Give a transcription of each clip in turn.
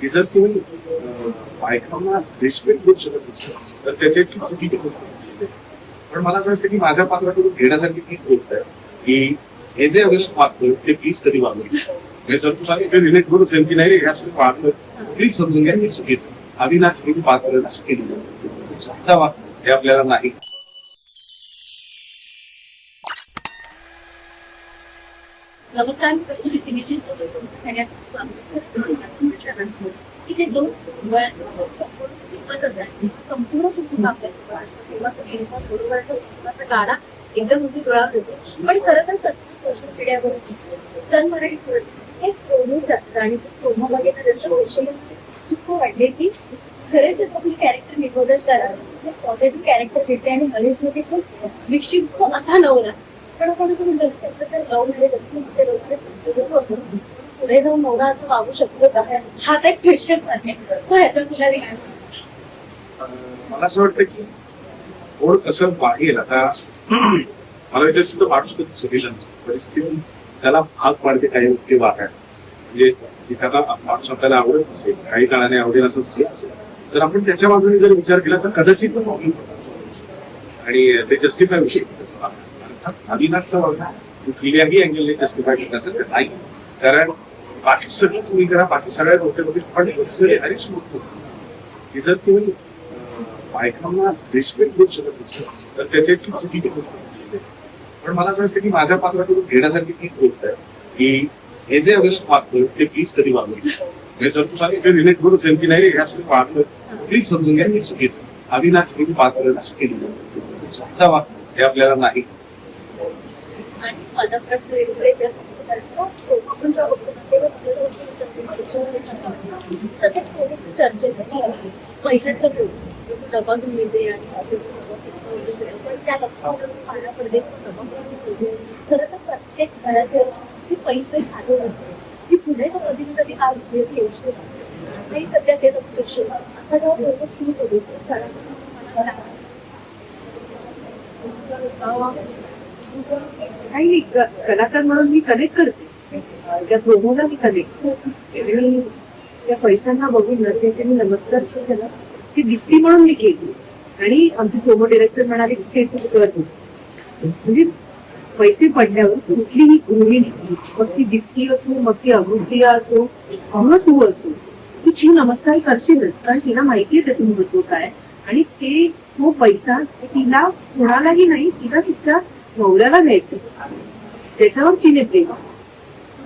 की जर तुम्ही बायकांना रिस्पेक्ट देऊ शकत नसेल तर त्याचे चुकीची गोष्ट पण मला असं वाटतं की माझ्या पात्राकडून घेण्यासारखी तीच गोष्ट आहे की हे जे अगदी वागतोय ते प्लीज कधी वागू नये. जर तुम्हाला इथे रिलेट करू असेल की नाही रे ह्या सगळं वागलं प्लीज समजून घ्या हे चुकीचं अविनाश हे पात्र चुकीचं चुकीचा वाग हे आपल्याला नाही. नमस्कार मी कस्तुरी सिनेची तुमचं सगळ्यांचं स्वागत इथे दोन जिव्हाळ्याचं असं संपूर्ण कुटुंबच आहे संपूर्ण कुटुंब आपल्यासोबत असतं तेव्हा कशा बरोबरचा गाडा एकदम अगदी डोळ्यात होतो पण खरं तर सध्याच्या सोशल मीडियावरती सन मराठी सोडत हे प्रोमो जातात आणि ते प्रोमो बघितल्यानंतर वैशिष्ट्य सुख वाटले की खरेच आपली कॅरेक्टर निबोधन करा पॉझिटिव्ह कॅरेक्टर घेते आणि मनीष विक्षिप्त असा नवरा. पण आपण असं म्हणतो की जर लव्ह मॅरेज असलं तर ते लवकर सक्सेस होतो पुढे जाऊन नवरा असं वागू शकतो का हा तर एक क्वेश्चन आहे सो ह्याच्या तुला मला असं वाटतं की ओढ कसं वागेल आता मला विचार सुद्धा माणूस कधी चुकीचा परिस्थिती त्याला भाग पाडते काही गोष्टी वागायला म्हणजे एखादा माणूस आपल्याला आवडत असेल काही काळाने आवडेल असं असेल तर आपण त्याच्या बाजूने जर विचार केला तर कदाचित प्रॉब्लेम आणि ते जस्टिफाय विषय अर्थात अविनाशचा वागणं कुठल्याही अँगलने जस्टिफाय असेल तर नाही. कारण बाकी सगळं तुम्ही करा बाकी सगळ्या गोष्टी पण पर्सनली हरीच होतो की जर तुम्ही बायकांना रिस्पेक्ट देऊ शकत नसाल तर त्याची चुकीची गोष्ट पण मला असं वाटतं की माझ्या पात्राकडून घेण्यासारखी तीच गोष्ट आहे की हे जे अविनाश वागतोय ते प्लीज कधी वागू हे म्हणजे जर तुम्हाला इथे रिलेट करू असेल की नाही ह्या सगळं वागलं प्लीज समजून घ्या हे चुकीचं अविनाश हे पात्र चुकीचं चुकीचा वागतो हे आपल्याला नाही आणि पदप्रत वेगवेगळे त्या संदर्भात आपण जेव्हा बघतो तेव्हा आपल्याला वाटतं की त्याचे सतत कोणी चर्चेत आहे. पैशाचं प्रोग्राम डबा घेऊन मिळते आणि पण त्या लक्षात परदेश खरं तर प्रत्येक घरातील ती पै पै असते की पुढे तो कधी कधी आज येऊ शकतो नाही सध्या ते अपेक्षा असा जेव्हा लोक सुरू होतो घरात काही नाही कलाकार म्हणून मी कनेक्ट करते. त्या प्रोमोला मी कनेक्ट आणि त्या पैशांना बघून नसते ते नमस्कार केला. ती दीप्ती म्हणून मी केली. आणि आमचे प्रोमो डिरेक्टर म्हणाले ते तू कर. म्हणजे पैसे पडल्यावर कुठलीही गृहिणी मग ती दीप्ती असो मग ती अमृतिया असो म्हणून तू असो तू तू नमस्कार करशीलच कारण तिला माहितीये त्याचं महत्त्व काय. आणि ते तो पैसा तिला कोणालाही नाही तिला तिच्या नवऱ्याला न्यायचं. त्याच्यावर तिने प्रेम.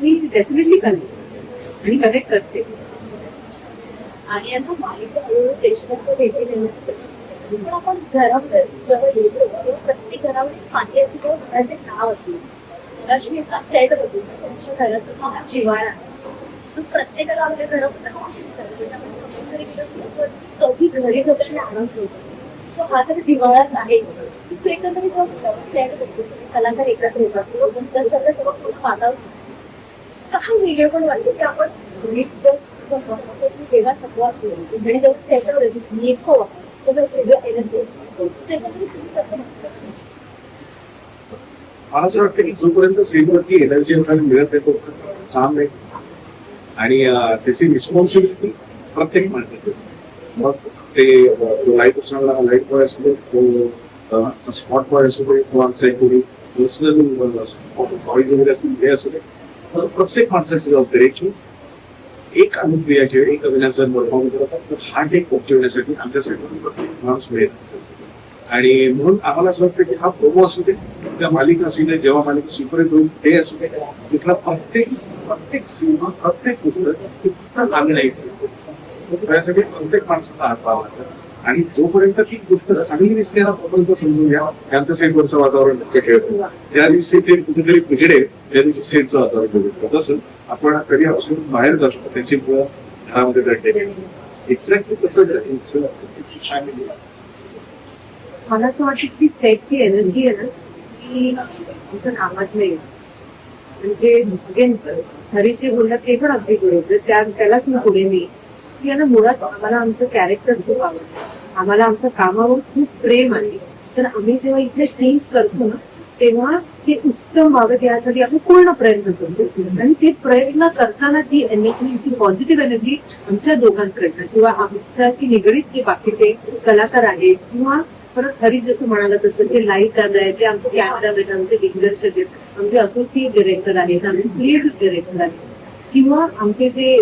मी डेफिनेटली कनेक्ट आणि कनेक्ट करते आणि आता मालिका हळूहळू प्रेक्षकांना भेटी देण्याचं. पण आपण घरावर जेव्हा येतो तेव्हा प्रत्येक घरावर पाणी असते किंवा घराचे नाव असते. लक्ष्मी एका सेट बघतो त्यांच्या घराचं नाव जिवाळा. सो प्रत्येकाला आपल्या घरामध्ये त्यामुळे कधी घरी जातो आणि आनंद होतो सो हा तर जिव्हाळाच आहे. सो एकंदरीत जेव्हा सेट होतो सगळे कलाकार एकत्र येतात. किंवा सगळं सगळं पूर्ण वातावरण काही वेगळं पण वाटतं की आपण घरी म्हणजे हो, वेगळा थकवा असतो. आणि जेव्हा सेटवर येतो तेव्हा वेगळं एनर्जी असतो. सो एकंदरीत तुम्ही कसं कसं मला असं वाटतं की जोपर्यंत सेटवरती एनर्जी आपल्याला मिळत नाही तोपर्यंत काम नाही. आणि त्याची रिस्पॉन्सिबिलिटी प्रत्येक माणसाची असते. मग ते लाइट असणारा लाइट बॉय असू दे तो स्पॉट बॉय असू दे किंवा कोणी पर्सनल बॉईज वगैरे असतील हे असू दे तर प्रत्येक माणसाची जबाबदारी की एक अनुक्रिया किंवा एक अविनाश जर परफॉर्म करत तर हा टेक पोहोचवण्यासाठी आमच्यासाठी माणूस मिळेल. आणि म्हणून आम्हाला असं वाटतं की हा प्रोमो असू दे त्या मालिका असू दे जेव्हा मालिका सुपर हिट होईल ते असू दे तिथला प्रत्येक प्रत्येक सिनेमा प्रत्येक पुस्तक हे फक्त आम्ही नाही त्यासाठी प्रत्येक माणसाचा हातभार लागतो. आणि जोपर्यंत ती गोष्ट चांगली दिसते ना तोपर्यंत समजून घ्या. त्यांचं सेटवरचं वातावरण दिसतं खेळतो. ज्या दिवशी ते कुठेतरी पिजडेल त्या दिवशी सेटचं वातावरण बघितलं तसं आपण कधी असून बाहेर जातो त्याची मुलं घरामध्ये दडते एक्झॅक्टली तसंच आहे मला असं वाटतं की सेटची एनर्जी आहे ना की तुमच्या कामातलं म्हणजे अगेन हरीशी बोलला ते पण अगदी बरोबर. त्यालाच मी पुढे मी की ना मुळात आम्हाला आमचं कॅरेक्टर खूप आवडतं आम्हाला आमच्या कामावर खूप प्रेम आहे तर आम्ही जेव्हा इथे सीन्स करतो ना तेव्हा ते उत्तम व्हावं यासाठी आपण पूर्ण प्रयत्न करतो. आणि ते प्रयत्न करताना जी एनर्जी जी पॉझिटिव्ह एनर्जी आमच्या दोघांकडनं किंवा आमच्याशी निगडीत जे बाकीचे कलाकार आहेत किंवा परत हरी जसं म्हणाला तसं ते लाइट आहेत ते आमचे कॅमेरामॅन आमचे दिग्दर्शक आहेत आमचे असोसिएट डिरेक्टर आहेत आमचे क्रिएटिव्ह डिरेक्टर आहेत. किंवा आमचे जे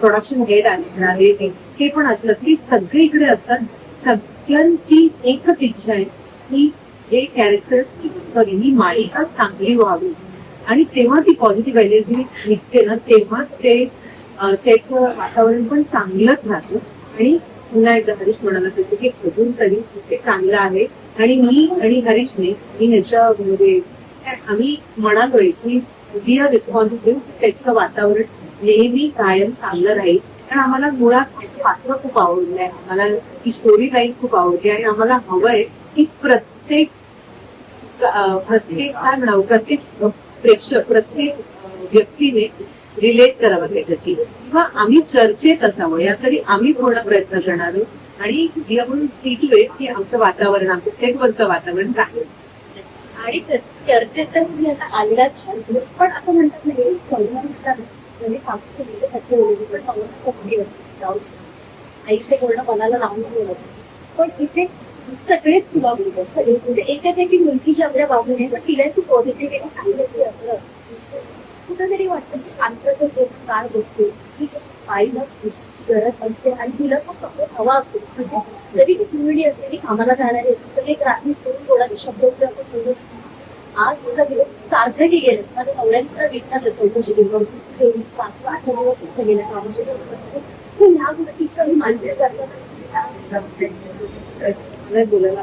प्रोडक्शन हेड आहे जे ते पण असतात. की सगळे इकडे असतात. सगळ्यांची एकच इच्छा आहे की हे कॅरेक्टर सॉरी ही मालिका चांगली व्हावी. आणि तेव्हा ती पॉझिटिव्ह एनर्जी निघते ना तेव्हाच ते सेटचं वातावरण पण चांगलंच राहतं. आणि पुन्हा एकदा हरीश म्हणाला तसं की अजून तरी ते चांगलं आहे. आणि मी आणि हरीशने मी ह्याच्यामध्ये म्हणजे, आम्ही म्हणालोय की बी अ रिस्पॉन्सिबल सेटचं वातावरण. नेहमी कायम चांगलं राहील. कारण आम्हाला मुळात त्याचं पात्र खूप आहे. आम्हाला ही स्टोरी लाईन खूप आवडली आणि आम्हाला हवंय की प्रत्येक प्रत्येक काय म्हणावं प्रत्येक प्रेक्षक प्रत्येक व्यक्तीने रिलेट करावं त्याच्याशी. किंवा आम्ही चर्चेत असावं. यासाठी आम्ही पूर्ण प्रयत्न करणार आहोत? आणि सीट आपण सी टू की आमचं वातावरण आमचं सेटवरचं वातावरण चांगलं आणि प्र- चर्चेत तर तुम्ही आता आलेलाच पण असं म्हणतात नाही संसार म्हणतात म्हणजे सासू सुनेचे खर्च वगैरे पण जाऊ आईच ते बोलणं मनाला लावून बोलत पण इथे सगळेच तुला बोलतात. सगळे म्हणजे एकच आहे की मुलगीच्या आपल्या बाजूने पण तिला तू पॉझिटिव्ह सांगितलं की असं असतं कुठंतरी वाटतं की आजकालचं जे काळ बघतो की आईला खुशीची गरज असते आणि तिला तो सपोर्ट हवा असतो. म्हणजे जरी ती गृहिणी असते ती कामाला जाणारी असते तर एक रात्री करून थोडा शब्द उपलब्ध सोडून आज माझा दिवस सारखं की गेलं. माझ्या नवऱ्याने तर विचारलं चौकशी केली चोवीस पाच आजचा दिवस कसं गेला कामाशी सो ह्या गोष्टी कमी मांडल्या जातात बोलायला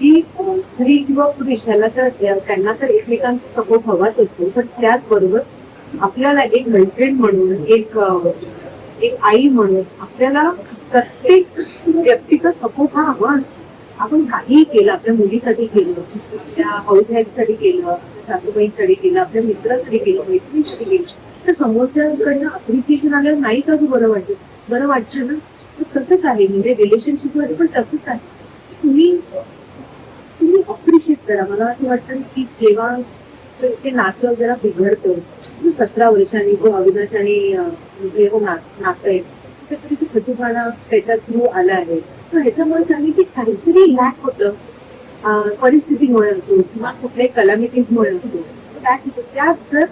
की स्त्री किंवा पुरुष ह्याला तर त्यांना तर एकमेकांचा सपोर्ट हवाच असतो. पण त्याचबरोबर आपल्याला एक मैत्रीण म्हणून एक एक आई म्हणून आपल्याला प्रत्येक व्यक्तीचा सपोर्ट हा हवा असतो. आपण काही केलं आपल्या मुलीसाठी केलं त्या हाऊससाठी केलं सासूबाईंसाठी केलं आपल्या मित्रासाठी केलं मैत्रिणीसाठी केलं तर समोरच्याकडनं अप्रिसिएशन आल्यावर नाही का तू बरं वाटत? बरं वाटतं ना? तर तसंच आहे. म्हणजे रिलेशनशिपमध्ये पण तसंच आहे. तुम्ही तुम्ही अप्रिशिएट करा. मला असं वाटतं की जेव्हा ते नातं जरा बिघडतं सतरा वर्षांनी अविनाश आणि नातं आहे कुठेतरी ते खटूपणा त्याच्या थ्रू आला आहे. तर ह्याच्यामुळे सांगितलं की काहीतरी लॅक होतं. परिस्थितीमुळे असो किंवा कुठल्याही कलामिटीजमुळे होतं. त्यात जर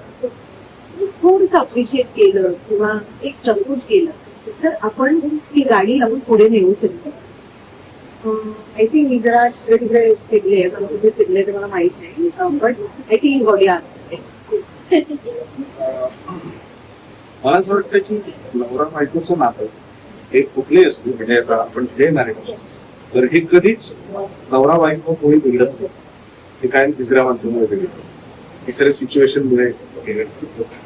थोडस अप्रिशिएट केलं किंवा एक सपोर्ट केलं तर आपण ती गाडी आपण पुढे नेऊ शकतो. आय थिंक मी जरा तिकडे तिकडे फिरले पण कुठे फिरले तर मला माहीत नाही. But I think you got मला असं वाटतं की नवरा बायकोचं नातं हे कुठले असते म्हणजे आपण हे नाही तर हे कधीच नवरा बायको कोणी बिघडत नाही. हे काय तिसऱ्या माणसामुळे बिघडतं. तिसऱ्या सिच्युएशन मुळे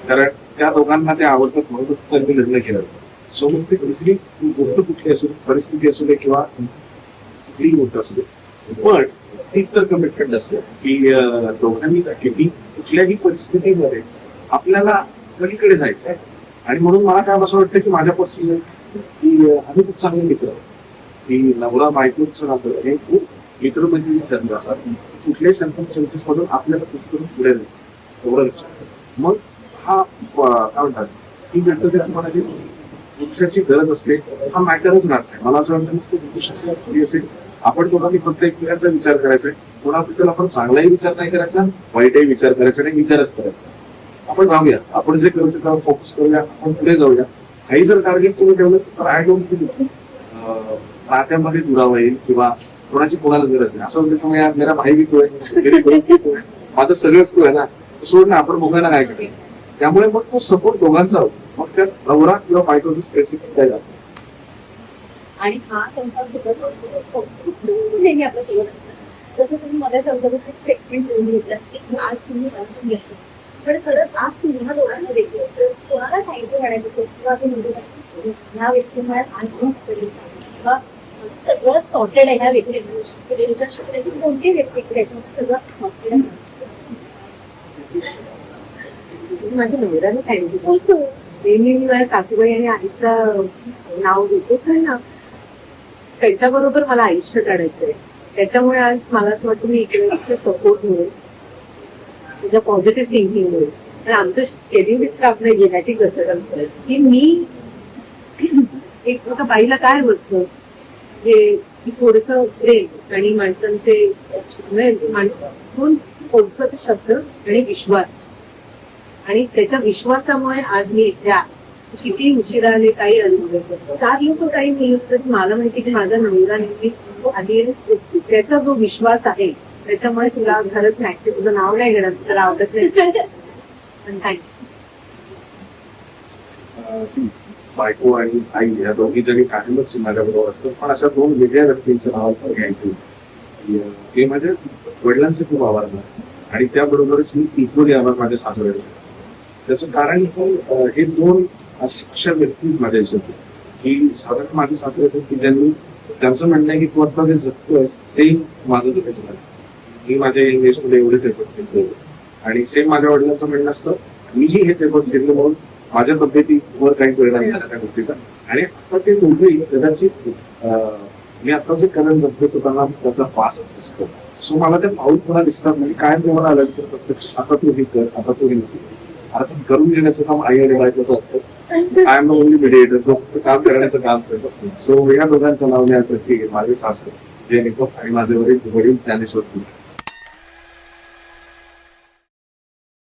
कारण त्या दोघांना ते आवडतात म्हणूनच त्यांनी लग्न केलं. सोबत ती दुसरी गोष्ट कुठली असू दे, परिस्थिती असू दे किंवा कुठली गोष्ट असू दे. पण तीच तर कमिटमेंट असते की दोघांनी किती कुठल्याही परिस्थितीमध्ये आपल्याला पलीकडे जायचं आहे आणि म्हणून मला काय असं वाटतं की माझ्या पर्सनल की आम्ही खूप चांगले मित्र की नवरा बायकोचं नातं हे खूप मित्रमंडळी सर्व असतात कुठल्याही सर्कमस्टन्सेस मधून आपल्याला पुस्तकं पुढे जायचं एवढं लक्षात मग हा काय म्हणतात ही गोष्ट जर तुम्हाला वृक्षाची गरज असते हा मॅटरच राहत नाही. मला असं वाटतं की तो पुरुष असेल स्त्री असेल आपण दोघांनी फक्त एकमेकांचा विचार करायचा आहे. कोणाबद्दल आपण चांगलाही विचार नाही करायचा वाईटही विचार करायचा नाही विचारच करायचा. आपण राहूया आपण जे करतो त्यावर फोकस करूया. आपण पुढे जाऊया. काही जर टार्गेट तुम्ही ठेवलं तर आय डोंट थिंक नात्यामध्ये दुरावा येईल किंवा कोणाची कोणाला गरज नाही. असं म्हणजे तुम्ही मेरा भाई भी तो माझं सगळंच तू आहे ना. सोड ना आपण बघायला काय करेल त्यामुळे मग तो सपोर्ट दोघांचा होतो. मग त्यात नवरा किंवा बायकोचं स्पेसिफिक काय जातो आणि हा संसार सुद्धा नेहमी आपल्यासोबत जसं तुम्ही माझ्या शब्दाबद्दल सेगमेंट घेतला की आज तुम्ही बांधून पण खरंच आज तुम्हाला दोघांना देखील जर कोणाला थँक्यू म्हणायचं असेल किंवा असं म्हणतो ह्या व्यक्तीमुळे आज करेल किंवा सगळं सॉर्टेड आहे ह्या व्यक्तीमुळे रिलेशनशिप कोणती व्यक्तीकडे आहे, सगळं सॉर्टेड आहे. माझ्या नवऱ्याला थँक्यू नेहमी मी माझ्या सासूबाई आणि आईचं नाव घेते ना त्याच्याबरोबर मला आयुष्य काढायचंय. त्याच्यामुळे आज मला असं वाटतं मी इकडे इकडे सपोर्ट मिळेल त्याच्या पॉझिटिव्ह थिंकिंगमुळे पण आमचं स्केड्युल इतकं आपलं जेनेटिक असं की मी एक आता बाईला काय बसतं? जे थोडस प्रेम आणि माणसांचे माणसं दोन शब्द आणि विश्वास. आणि त्याच्या विश्वासामुळे आज मी इथे किती उशिराने आले काही अनुभव चार लोक काही नाही मला माहिती की माझा नवरा नेहमी आधी त्याचा जो विश्वास आहे त्याच्यामुळे तुला खरंच नाही ते तुझं नाव नाही घेणार तुला आवडत नाही. पण थँक्यू बायको आणि आई या दोघी जणी कायमच माझ्याबरोबर असतात. पण अशा दोन वेगळ्या व्यक्तींचं नाव पण घ्यायचं. हे ते माझ्या वडिलांचे खूप आभार आणि त्याबरोबरच मी इक्वली आभार माझ्या सासऱ्याचे. त्याचं कारण पण हे दोन अशा व्यक्ती माझ्या आयुष्यात की साधारण माझे सासरे असतात की ज्यांनी त्यांचं म्हणणं आहे की तू आता जे जगतोय सेम माझं जगायचं झालं मी माझ्या इंग्लिशमध्ये एवढेच एफर्ट्स घेतले. आणि सेम माझ्या वडिलांचं म्हणणं असतं मीही हेच एफर्ट्स घेतले म्हणून माझ्या तब्येतीवर काही परिणाम झाला त्या गोष्टीचा. आणि आता ते दोघेही कदाचित मी आता जे करंट जगतो त्यांना त्याचा फास्ट दिसतो. सो मला ते पाऊल पुन्हा दिसतात म्हणजे काय तुम्हाला आलं तर आता तू हे कर आता तू हे अर्थात करून घेण्याचं काम आई आणि बायकोचं असतं आय एम ओनली मिडिएटर तो फक्त काम करण्याचं काम करतो. सो या दोघांचं नाव मी आज माझे सासरे जे निकोप आणि माझे वडील वडील ज्ञानेश्वर